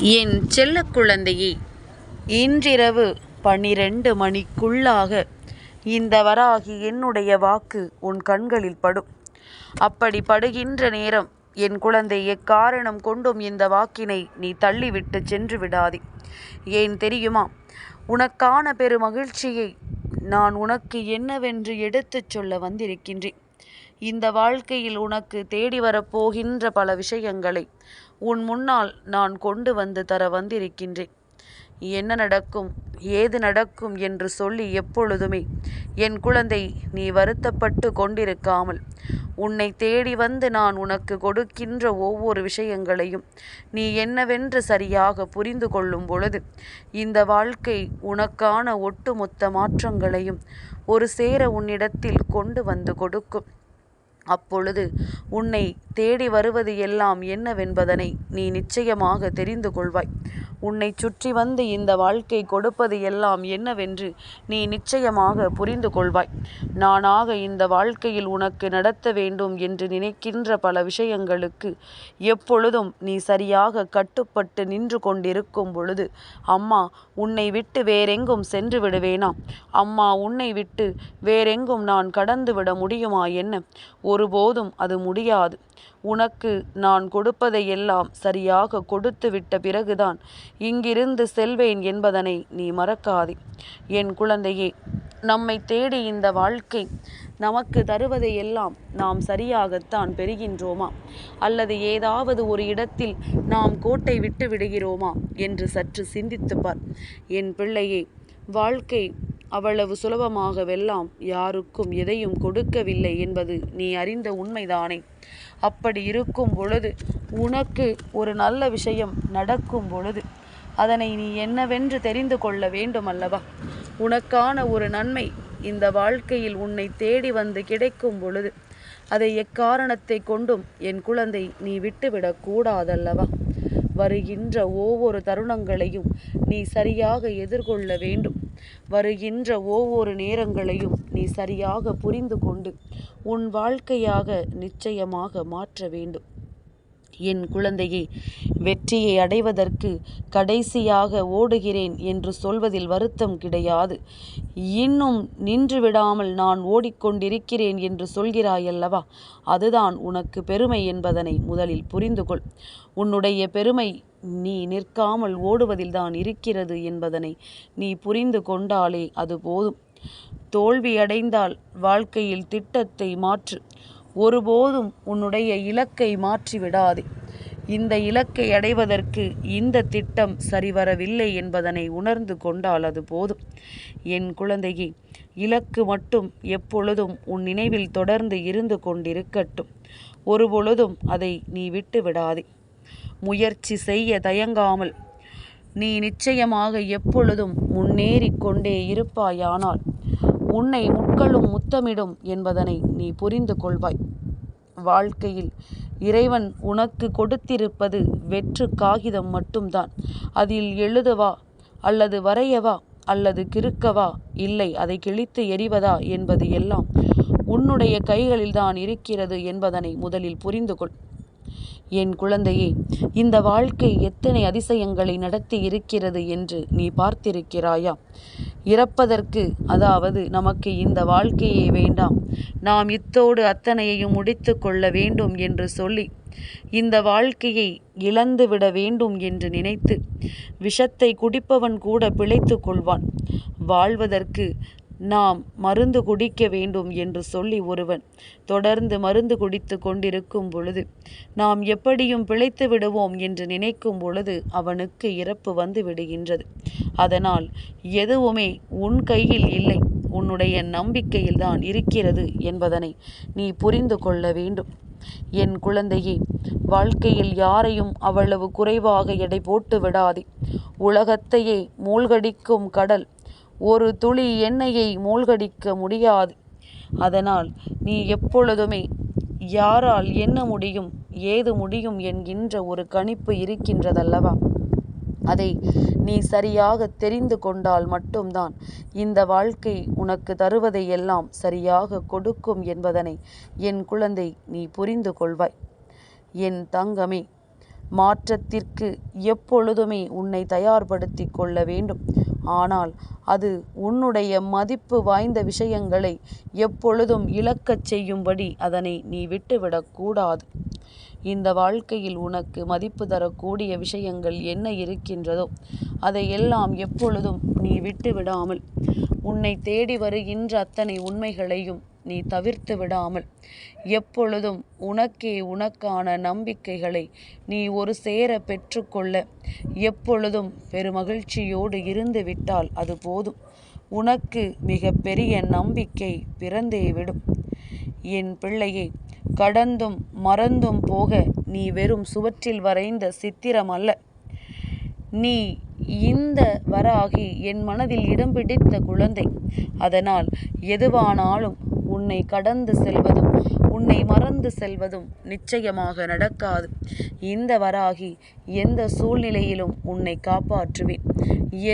என் செல்ல குழந்தையே இன்றிரவு பன்னிரண்டு மணிக்குள்ளாக இந்த வராகி என்னுடைய வாக்கு உன் கண்களில் படும். அப்படி படுகின்ற நேரம் என் குழந்தை எக்காரணம் கொண்டும் இந்த வாக்கினை நீ தள்ளிவிட்டு சென்று விடாதே. ஏன் தெரியுமா? உனக்கான பெரு மகிழ்ச்சியை நான் உனக்கு என்னவென்று எடுத்துச் சொல்ல வந்திருக்கின்றேன். இந்த வாழ்க்கையில் உனக்கு தேடி வரப்போகின்ற பல விஷயங்களை உன் முன்னால் நான் கொண்டு வந்து தர வந்திருக்கின்றேன். என்ன நடக்கும்? ஏது நடக்கும் என்று சொல்லி எப்பொழுதுமே என் குழந்தை நீ வருத்தப்பட்டு கொண்டிருக்காமல் உன்னை தேடி வந்து நான் உனக்கு கொடுக்கின்ற ஒவ்வொரு விஷயங்களையும் நீ என்னவென்று சரியாக புரிந்து கொள்ளும் பொழுது இந்த வாழ்க்கை உனக்கான ஒட்டுமொத்த மாற்றங்களையும் ஒரு சேர உன்னிடத்தில் கொண்டு வந்து கொடுக்கும். அப்பொழுது உன்னை தேடி வருவது எல்லாம் என்னவென்பதனை நீ நிச்சயமாக தெரிந்து கொள்வாய். உன்னை சுற்றி வந்து இந்த வாழ்க்கை கொடுப்பது எல்லாம் என்னவென்று நீ நிச்சயமாக புரிந்து கொள்வாய். நானாக இந்த வாழ்க்கையில் உனக்கு நடத்த வேண்டும் என்று நினைக்கின்ற பல விஷயங்களுக்கு எப்பொழுதும் நீ சரியாக கட்டுப்பட்டு நின்று கொண்டிருக்கும் பொழுது அம்மா உன்னை விட்டு வேறெங்கும் சென்று விடுவேனா? அம்மா உன்னை விட்டு வேறெங்கும் நான் கடந்து விட முடியுமா என்ன? ஒருபோதும் அது முடியாது. உனக்கு நான் கொடுப்பதை எல்லாம் சரியாக கொடுத்து விட்ட பிறகுதான் இங்கிருந்து செல்வேன் என்பதனை நீ மறக்காதே. என் குழந்தையே நம்மை தேடி இந்த வாழ்க்கை நமக்கு தருவதை எல்லாம் நாம் சரியாகத்தான் பெறுகின்றோமா? அல்லது ஏதாவது ஒரு இடத்தில் நாம் கோட்டை விட்டு விடுகிறோமா? என்று சற்று சிந்தித்துப்பார் என் பிள்ளையே வாழ்க்கை அவ்வளவு சுலபமாகவெல்லாம் யாருக்கும் எதையும் கொடுக்கவில்லை என்பது நீ அறிந்த உண்மைதானே. அப்படி இருக்கும் பொழுது உனக்கு ஒரு நல்ல விஷயம் நடக்கும் பொழுது அதனை நீ என்னவென்று தெரிந்து கொள்ள வேண்டும் அல்லவா உனக்கான ஒரு நன்மை இந்த வாழ்க்கையில் உன்னை தேடி வந்து கிடைக்கும் பொழுது அதை எக்காரணத்தை கொண்டும் என் குழந்தை நீ விட்டுவிடக்கூடாதல்லவா வருகின்ற ஒவ்வொரு தருணங்களையும் நீ சரியாக எதிர்கொள்ள வேண்டும். வருகின்ற ஒவ்வொரு நேரங்களையும் நீ சரியாக புரிந்து கொண்டு உன் வாழ்க்கையாக நிச்சயமாக மாற்ற வேண்டும். என் குழந்தையே வெற்றியை அடைவதற்கு கடைசியாக ஓடுகிறேன் என்று சொல்வதில் வருத்தம் கிடையாது. இன்னும் நின்று விடாமல் நான் ஓடிக்கொண்டிருக்கிறேன் என்று சொல்கிறாயல்லவா? அதுதான் உனக்கு பெருமை என்பதனை முதலில் புரிந்து கொள் உன்னுடைய பெருமை நீ நிற்காமல் ஓடுவதில்தான் இருக்கிறது என்பதனை நீ புரிந்து கொண்டாலே அது போதும். தோல்வி அடைந்தால் வாழ்க்கையில் திட்டத்தை மாற்று. ஒருபோதும் உன்னுடைய இலக்கை மாற்றிவிடாதே. இந்த இலக்கை அடைவதற்கு இந்த திட்டம் சரிவரவில்லை என்பதனை உணர்ந்து கொண்டால் அது போதும். என் குழந்தையே இலக்கு மட்டும் எப்பொழுதும் உன் நினைவில் தொடர்ந்து இருந்து கொண்டிருக்கட்டும். ஒருபொழுதும் அதை நீ விட்டு விடாதே. முயற்சி செய்ய தயங்காமல். நீ நிச்சயமாக எப்பொழுதும் முன்னேறி கொண்டே இருப்பாயானால் உன்னை முட்களும் முத்தமிடும் என்பதனை நீ புரிந்து கொள்வாய். வாழ்க்கையில் இறைவன் உனக்கு கொடுத்திருப்பது வெற்று காகிதம் மட்டும்தான். அதில் எழுதவா அல்லது வரையவா அல்லது கிறுக்கவா? இல்லை அதை கிழித்து எறிவதா என்பது எல்லாம் உன்னுடைய கைகளில்தான் இருக்கிறது என்பதனை முதலில் புரிந்து கொள். என் குழந்தையே இந்த வாழ்க்கை எத்தனை அதிசயங்களை நடத்தி இருக்கிறது என்று நீ பார்த்திருக்கிறாயா? இறப்பதற்கு. அதாவது நமக்கு இந்த வாழ்க்கையே வேண்டாம். நாம் இத்தோடு அத்தனையையும் முடித்து கொள்ள வேண்டும் என்று சொல்லி இந்த வாழ்க்கையை இழந்துவிட வேண்டும் என்று நினைத்து விஷத்தை குடிப்பவன் கூட பிழைத்து கொள்வான். வாழ்வதற்கு நாம் மருந்து குடிக்க வேண்டும் என்று சொல்லி ஒருவன் தொடர்ந்து மருந்து குடித்து கொண்டிருக்கும் பொழுது நாம் எப்படியும் பிழைத்து விடுவோம் என்று நினைக்கும் பொழுது அவனுக்கு இறப்பு வந்து விடுகின்றது. அதனால் எதுவுமே உன் கையில் இல்லை உன்னுடைய நம்பிக்கையில்தான் இருக்கிறது என்பதனை நீ புரிந்து கொள்ள வேண்டும். என் குழந்தையே வாழ்க்கையில் யாரையும் அவ்வளவு குறைவாக எடை போட்டு விடாதே. உலகத்தையே மூழ்கடிக்கும் கடல் ஒரு துளி எண்ணெயை மூழ்கடிக்க முடியாது. அதனால் நீ எப்பொழுதுமே யாரால் என்ன முடியும் ஏது முடியும் என்கின்ற ஒரு கணிப்பு இருக்கின்றதல்லவா? அதை நீ சரியாக தெரிந்து கொண்டால் மட்டும்தான் இந்த வாழ்க்கை உனக்கு தருவதை எல்லாம் சரியாக கொடுக்கும் என்பதனை என் குழந்தை நீ புரிந்து கொள்வாய். என் தங்கமே மாற்றத்திற்கு எப்பொழுதுமே உன்னை தயார்படுத்தி கொள்ள வேண்டும். ஆனால் அது உன்னுடைய மதிப்பு வாய்ந்த விஷயங்களை எப்பொழுதும் இழக்கச் செய்யும்படி அதனை நீ விட்டுவிடக்கூடாது இந்த வாழ்க்கையில் உனக்கு மதிப்பு தரக்கூடிய விஷயங்கள் என்ன இருக்கின்றதோ அதை எல்லாம் எப்பொழுதும் நீ விட்டு விடாமல் உன்னை தேடி வருகின்ற அத்தனை உண்மைகளையும் நீ தவிர்த்து விடாமல். எப்பொழுதும் உனக்கே உனக்கான நம்பிக்கைகளை நீ ஒரு சேர பெற்றுக்கொள்ள. எப்பொழுதும் பெருமகிழ்ச்சியோடு இருந்து விட்டால் அது போதும். உனக்கு மிக பெரிய நம்பிக்கை பிறந்தே விடும். என் பிள்ளையை கடந்தும் மறந்தும் போக நீ வெறும் சுவற்றில் வரைந்த சித்திரம் அல்ல. நீ இந்த வராகி என் மனதில் இடம் பிடித்த குழந்தை. அதனால் எதுவானாலும் உன்னை கடந்து செல்வதும் உன்னை மறந்து செல்வதும் நிச்சயமாக நடக்காது. இந்த வராகி எந்த சூழ்நிலையிலும் உன்னை காப்பாற்றுவேன்.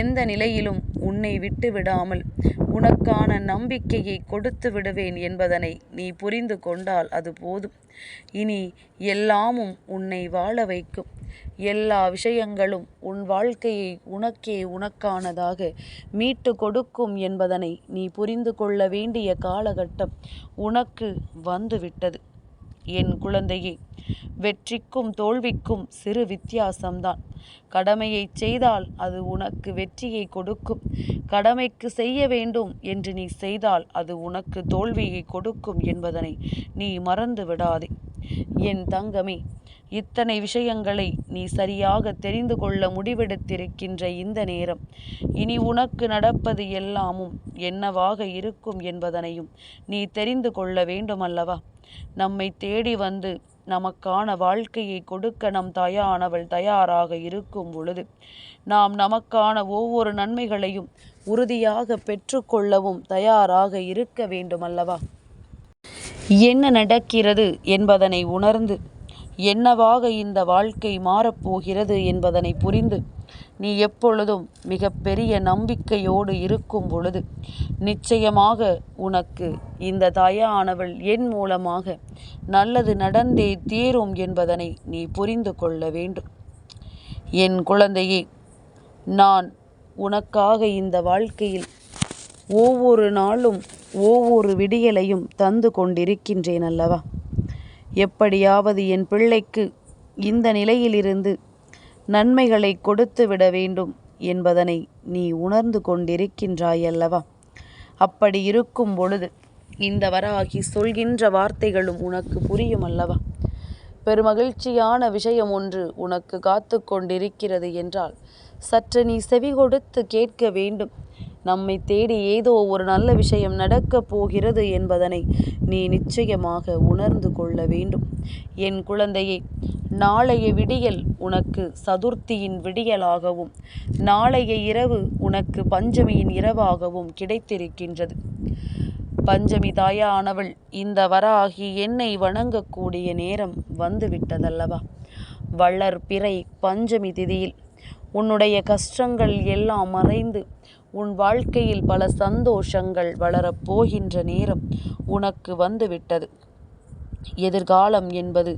எந்த நிலையிலும் உன்னை விட்டு விடாமல் உனக்கான நம்பிக்கையை கொடுத்து விடுவேன் என்பதனை நீ புரிந்து கொண்டால் அது போதும். இனி எல்லாமும் உன்னை வாழ வைக்கும். எல்லா விஷயங்களும் உன் வாழ்க்கையை உனக்கே உனக்கானதாக மீட்டு கொடுக்கும் என்பதனை நீ புரிந்து கொள்ள வேண்டிய காலகட்டம் உனக்கு வந்துவிட்டது. என் குழந்தையே வெற்றிக்கும் தோல்விக்கும் சிறு வித்தியாசம்தான். கடமையை செய்தால் அது உனக்கு வெற்றியை கொடுக்கும். கடமைக்கு செய்ய வேண்டும் என்று நீ செய்தால் அது உனக்கு தோல்வியை கொடுக்கும் என்பதனை நீ மறந்து விடாதே. என் தங்கமே இத்தனை விஷயங்களை நீ சரியாக தெரிந்து கொள்ள முடிவெடுத்திருக்கின்ற இந்த நேரம் இனி உனக்கு நடப்பது எல்லாமும் என்னவாக இருக்கும் என்பதனையும் நீ தெரிந்து கொள்ள வேண்டுமல்லவா? நம்மை தேடி வந்து நமக்கான வாழ்க்கையை கொடுக்க நம் தயானவள் தயாராக இருக்கும் பொழுது நாம் நமக்கான ஒவ்வொரு நன்மைகளையும் உறுதியாக பெற்றுக்கொள்ளவும் தயாராக இருக்க வேண்டுமல்லவா? என்ன நடக்கிறது என்பதனை உணர்ந்து என்னவாக இந்த வாழ்க்கை மாறப்போகிறது என்பதனை புரிந்து நீ எப்பொழுதும் மிக பெரிய நம்பிக்கையோடு இருக்கும் பொழுது நிச்சயமாக உனக்கு இந்த தாயானவள் என் மூலமாக நல்லது நடந்தே தீரும் என்பதனை நீ புரிந்து கொள்ள வேண்டும். என் குழந்தையே நான் உனக்காக இந்த வாழ்க்கையில் ஒவ்வொரு நாளும் ஒவ்வொரு விடியலையும் தந்து கொண்டிருக்கின்றேன் அல்லவா? எப்படியாவது என் பிள்ளைக்கு இந்த நிலையிலிருந்து நன்மைகளை கொடுத்து விட வேண்டும் என்பதனை நீ உணர்ந்து கொண்டிருக்கின்றாய் அல்லவா அப்படி இருக்கும் பொழுது இந்த வராகி சொல்கின்ற வார்த்தைகளும் உனக்கு புரியும் அல்லவா பெருமகிழ்ச்சியான விஷயம் ஒன்று உனக்கு காத்து கொண்டிருக்கிறது என்றால் சற்று நீ செவி கொடுத்து கேட்க வேண்டும். நம்மை தேடி ஏதோ ஒரு நல்ல விஷயம் நடக்கப் போகிறது என்பதனை நீ நிச்சயமாக உணர்ந்து கொள்ள வேண்டும். என் குழந்தையை நாளைய விடியல் உனக்கு சதுர்த்தியின் விடியலாகவும் நாளைய இரவு உனக்கு பஞ்சமியின் இரவாகவும் கிடைத்திருக்கின்றது. பஞ்சமி தாயானவள் இந்த வராகி என்னை வணங்கக்கூடிய நேரம் வந்துவிட்டதல்லவா? வள்ளர் பிறை பஞ்சமி திதியில் உன்னுடைய கஷ்டங்கள் எல்லாம் மறைந்து உன் வாழ்க்கையில் பல சந்தோஷங்கள் வளரப் போகின்ற நேரம் உனக்கு வந்துவிட்டது. எதிர்காலம் என்பது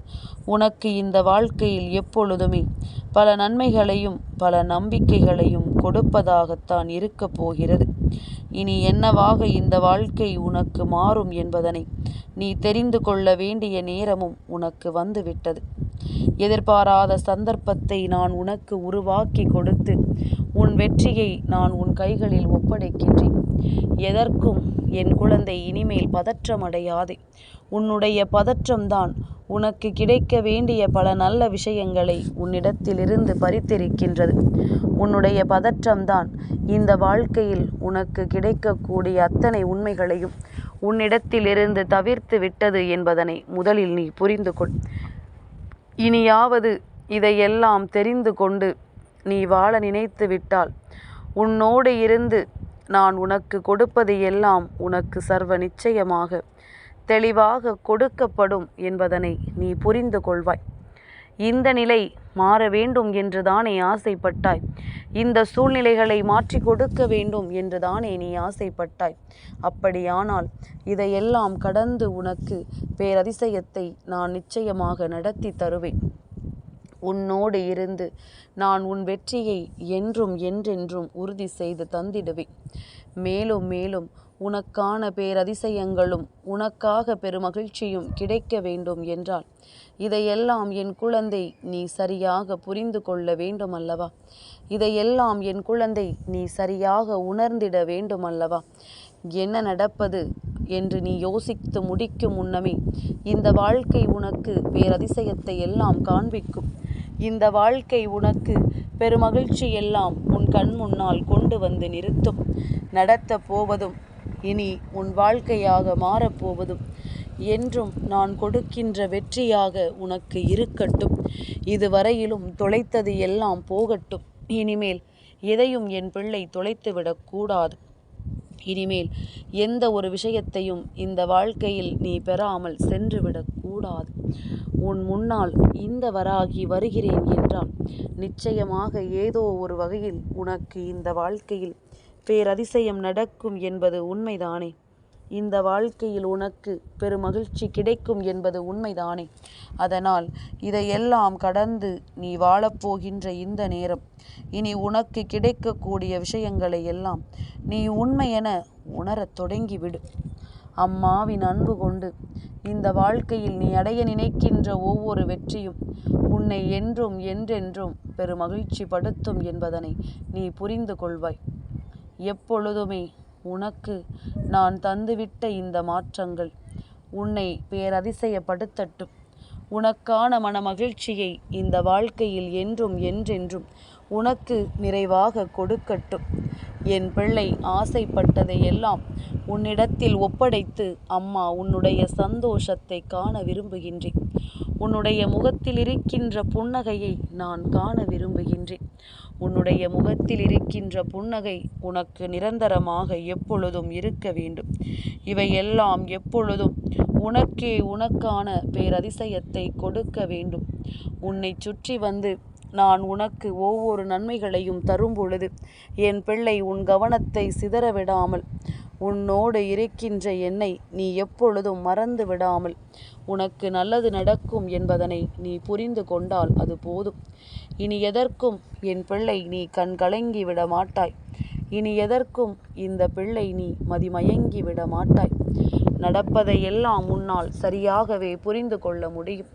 உனக்கு இந்த வாழ்க்கையில் எப்பொழுதுமே பல நன்மைகளையும் பல நம்பிக்கைகளையும் கொடுப்பதாகத்தான் இருக்கப் போகிறது. இனி என்னவாக இந்த வாழ்க்கை உனக்கு மாறும் என்பதனை நீ தெரிந்து கொள்ள வேண்டிய நேரமும் உனக்கு வந்துவிட்டது. எதிர்பாராத சந்தர்ப்பத்தை நான் உனக்கு உருவாக்கி கொடுத்து உன் வெற்றியை நான் உன் கைகளில் ஒப்படைக்கின்றேன். எதற்கும் என் குழந்தை இனிமேல் பதற்றமடையாதே. உன்னுடைய பதற்றம்தான் உனக்கு கிடைக்க வேண்டிய பல நல்ல விஷயங்களை உன்னிடத்திலிருந்து பறித்திருக்கின்றது. உன்னுடைய பதற்றம்தான் இந்த வாழ்க்கையில் உனக்கு கிடைக்கக்கூடிய அத்தனை உண்மைகளையும் உன்னிடத்திலிருந்து தவிர்த்து விட்டது என்பதனை முதலில் நீ புரிந்து கொள் இனியாவது இதையெல்லாம் தெரிந்து கொண்டு நீ வாழ நினைத்து விட்டால் உன்னோடு இருந்து நான் உனக்கு கொடுப்பது எல்லாம் உனக்கு சர்வ நிச்சயமாக. தெளிவாக கொடுக்கப்படும் என்பதனை நீ புரிந்து கொள்வாய். இந்த நிலை மாற வேண்டும் என்று தானே ஆசைப்பட்டாய். இந்த சூழ்நிலைகளை மாற்றி கொடுக்க வேண்டும் என்று தானே நீ ஆசைப்பட்டாய். அப்படியானால் இதையெல்லாம் கடந்து உனக்கு பேரதிசயத்தை நான் நிச்சயமாக நடத்தி தருவேன். உன்னோடு இருந்து நான் உன் வெற்றியை என்றும் என்றென்றும் உறுதி செய்து தந்திடுவேன். மேலும் மேலும் உனக்கான பேரதிசயங்களும் உனக்காக பெருமகிழ்ச்சியும் கிடைக்க வேண்டும் என்றால் இதையெல்லாம் என் குழந்தை நீ சரியாக புரிந்து கொள்ள வேண்டும் அல்லவா இதையெல்லாம் என் குழந்தை நீ சரியாக உணர்ந்திட வேண்டும் அல்லவா என்ன நடப்பது என்று நீ யோசித்து முடிக்கும் முன்னமே இந்த வாழ்க்கை உனக்கு பேரதிசயத்தை எல்லாம் காண்பிக்கும். இந்த வாழ்க்கை உனக்கு பெருமகிழ்ச்சி எல்லாம் உன் கண் முன்னால் கொண்டு வந்து நிறுத்தும். நடத்தப் போவதும் இனி உன் வாழ்க்கையாக மாறப்போவதும் என்றும் நான் கொடுக்கின்ற வெற்றியாக உனக்கு இருக்கட்டும். இதுவரையிலும் தொலைத்தது எல்லாம் போகட்டும். இனிமேல் எதையும் என் பிள்ளை தொலைத்துவிடக் கூடாது. இனிமேல் எந்த ஒரு விஷயத்தையும் இந்த வாழ்க்கையில் நீ பெறாமல் சென்றுவிடக் கூடாது. உன் முன்னால் இந்த வராகி வருகிறேன் என்றால் நிச்சயமாக ஏதோ ஒரு வகையில் உனக்கு இந்த வாழ்க்கையில் பேரதிசயம் நடக்கும் என்பது உண்மைதானே? இந்த வாழ்க்கையில் உனக்கு பெருமகிழ்ச்சி கிடைக்கும் என்பது உண்மைதானே? அதனால் இதையெல்லாம் கடந்து நீ வாழப்போகின்ற இந்த நேரம். இனி உனக்கு கிடைக்கக்கூடிய விஷயங்களை எல்லாம் நீ உண்மையென உணரத் தொடங்கிவிடு. அம்மாவின் அன்பு கொண்டு இந்த வாழ்க்கையில் நீ அடைய நினைக்கின்ற ஒவ்வொரு வெற்றியும் உன்னை என்றும் என்றென்றும் பெருமகிழ்ச்சி படுத்தும் என்பதனை நீ புரிந்து கொள்வாய். எப்பொழுதுமே உனக்கு நான் தந்துவிட்ட இந்த மாற்றங்கள் உன்னை பேரதிசயப்படுத்தட்டும். உனக்கான மனமகிழ்ச்சியை இந்த வாழ்க்கையில் என்றும் என்றென்றும் உனக்கு நிறைவாக கொடுக்கட்டும். என் பிள்ளை ஆசைப்பட்டதை எல்லாம் உன்னிடத்தில் ஒப்படைத்து அம்மா உன்னுடைய சந்தோஷத்தை காண விரும்புகின்றேன். உன்னுடைய முகத்தில் இருக்கின்ற புன்னகையை நான் காண விரும்புகின்றேன். உன்னுடைய முகத்தில் இருக்கின்ற புன்னகை உனக்கு நிரந்தரமாக எப்பொழுதும் இருக்க வேண்டும். இவையெல்லாம் எப்பொழுதும் உனக்கே உனக்கான பேரதிசயத்தை கொடுக்க வேண்டும். உன்னை சுற்றி வந்து நான் உனக்கு ஒவ்வொரு நன்மைகளையும் தரும் பொழுது என் பிள்ளை உன் கவனத்தை சிதறவிடாமல் உன்னோடு இருக்கின்ற என்னை நீ எப்பொழுதும் மறந்து விடாமல் உனக்கு நல்லது நடக்கும் என்பதனை நீ புரிந்து கொண்டால் அது போதும். இனி எதற்கும் என் பிள்ளை நீ கண்கலங்கி விட மாட்டாய். இனி எதற்கும் இந்த பிள்ளை நீ மதிமயங்கி விட மாட்டாய். நடப்பதை எல்லாம் உன்னால் சரியாகவே புரிந்து கொள்ள முடியும்.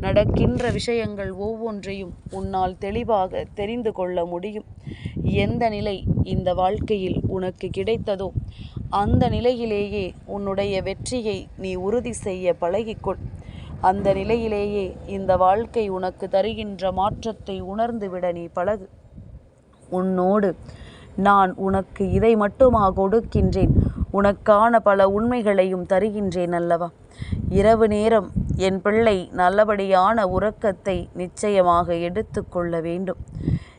நடக்கின்ற விஷயங்கள் ஒவ்வொன்றையும் உன்னால் தெளிவாக தெரிந்து கொள்ள முடியும். எந்த நிலை இந்த வாழ்க்கையில் உனக்கு கிடைத்ததோ அந்த நிலையிலேயே உன்னுடைய வெற்றியை நீ உறுதி செய்ய பழகிக்கொள். அந்த நிலையிலேயே இந்த வாழ்க்கை உனக்கு தருகின்ற மாற்றத்தை உணர்ந்துவிட நீ பழகு. உன்னோடு நான் உனக்கு இதை மட்டுமா கொடுக்கின்றேன்? உனக்கான பல உண்மைகளையும் தருகின்றேன் அல்லவா? இரவு நேரம் என் பிள்ளை நல்லபடியான உறக்கத்தை நிச்சயமாக எடுத்துக்கொள்ள வேண்டும்.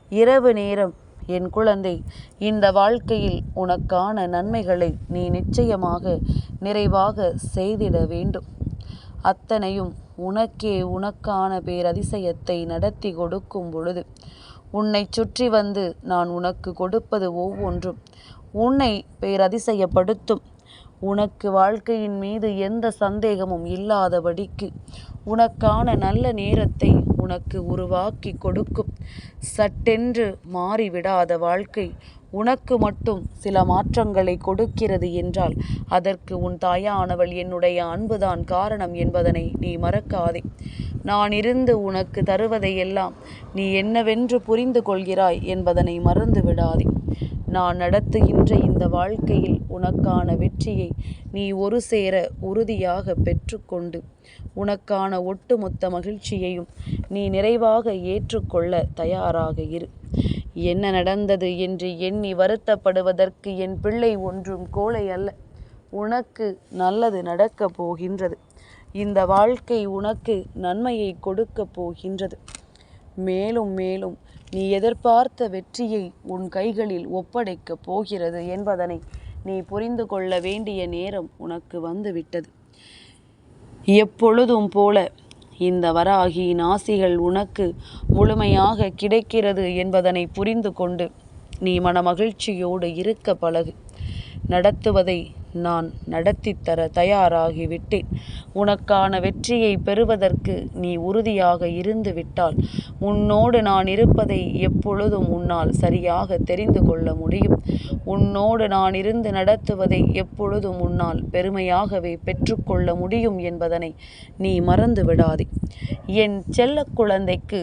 இரவு நேரம் என் குழந்தை இந்த வாழ்க்கையில் உனக்கான நன்மைகளை நீ நிச்சயமாக நிறைவாக செய்திட வேண்டும். அத்தனையும் உனக்கே உனக்கான பேரதிசயத்தை நடத்தி கொடுக்கும் பொழுது உன்னை சுற்றி வந்து நான் உனக்கு கொடுப்பது ஒவ்வொன்றும். உன்னை பேரதிசயப்படுத்தும். உனக்கு வாழ்க்கையின் மீது எந்த சந்தேகமும் இல்லாதபடிக்கு உனக்கான நல்ல நேரத்தை உனக்கு உருவாக்கி கொடுக்கும். சட்டென்று மாறிவிடாத வாழ்க்கை உனக்கு மட்டும் சில மாற்றங்களை கொடுக்கிறது என்றால் அதற்கு உன் தாயானவள் என்னுடைய அன்புதான் காரணம் என்பதனை நீ மறக்காதே. நான் இருந்து உனக்கு தருவதையெல்லாம் நீ என்னவென்று புரிந்து கொள்கிறாய் என்பதனை மறந்து விடாதே. நான் நடத்துகின்ற இந்த வாழ்க்கையில் உனக்கான வெற்றியை நீ ஒரு சேர உறுதியாக பெற்றுக்கொண்டு உனக்கான ஒட்டுமொத்த மகிழ்ச்சியையும் நீ நிறைவாக ஏற்றுக்கொள்ள தயாராக இரு. என்ன நடந்தது என்று எண்ணி வருத்தப்படுவதற்கு என் பிள்ளை ஒன்றும் கோழை அல்ல. உனக்கு நல்லது நடக்கப் போகின்றது. இந்த வாழ்க்கை உனக்கு நன்மையை கொடுக்கப் போகின்றது. மேலும் மேலும் நீ எதிர்பார்த்த வெற்றியை உன் கைகளில் ஒப்படைக்கப் போகிறது என்பதனை நீ புரிந்து கொள்ள வேண்டிய நேரம் உனக்கு வந்துவிட்டது. எப்பொழுதும் போல இந்த வராகியின் ஆசிகள் உனக்கு முழுமையாக கிடைக்கிறது என்பதனை புரிந்து கொண்டு நீ மனமகிழ்ச்சியோடு இருக்க பழகு. நடத்துவதை நான் நடத்தித் தர தயாராகிவிட்டேன். உனக்கான வெற்றியை பெறுவதற்கு நீ உறுதியாக இருந்து விட்டால் உன்னோடு நான் இருப்பதை எப்பொழுதும் உன்னால் சரியாக தெரிந்து கொள்ள முடியும். உன்னோடு நான் இருந்து நடத்துவதை எப்பொழுதும் உன்னால் பெருமையாகவே பெற்றுக்கொள்ள முடியும் என்பதனை நீ மறந்து விடாதே என் செல்ல குழந்தைக்கு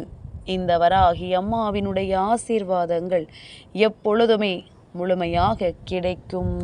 இந்த வராகி அம்மாவினுடைய ஆசீர்வாதங்கள் எப்பொழுதுமே முழுமையாக கிடைக்கும்.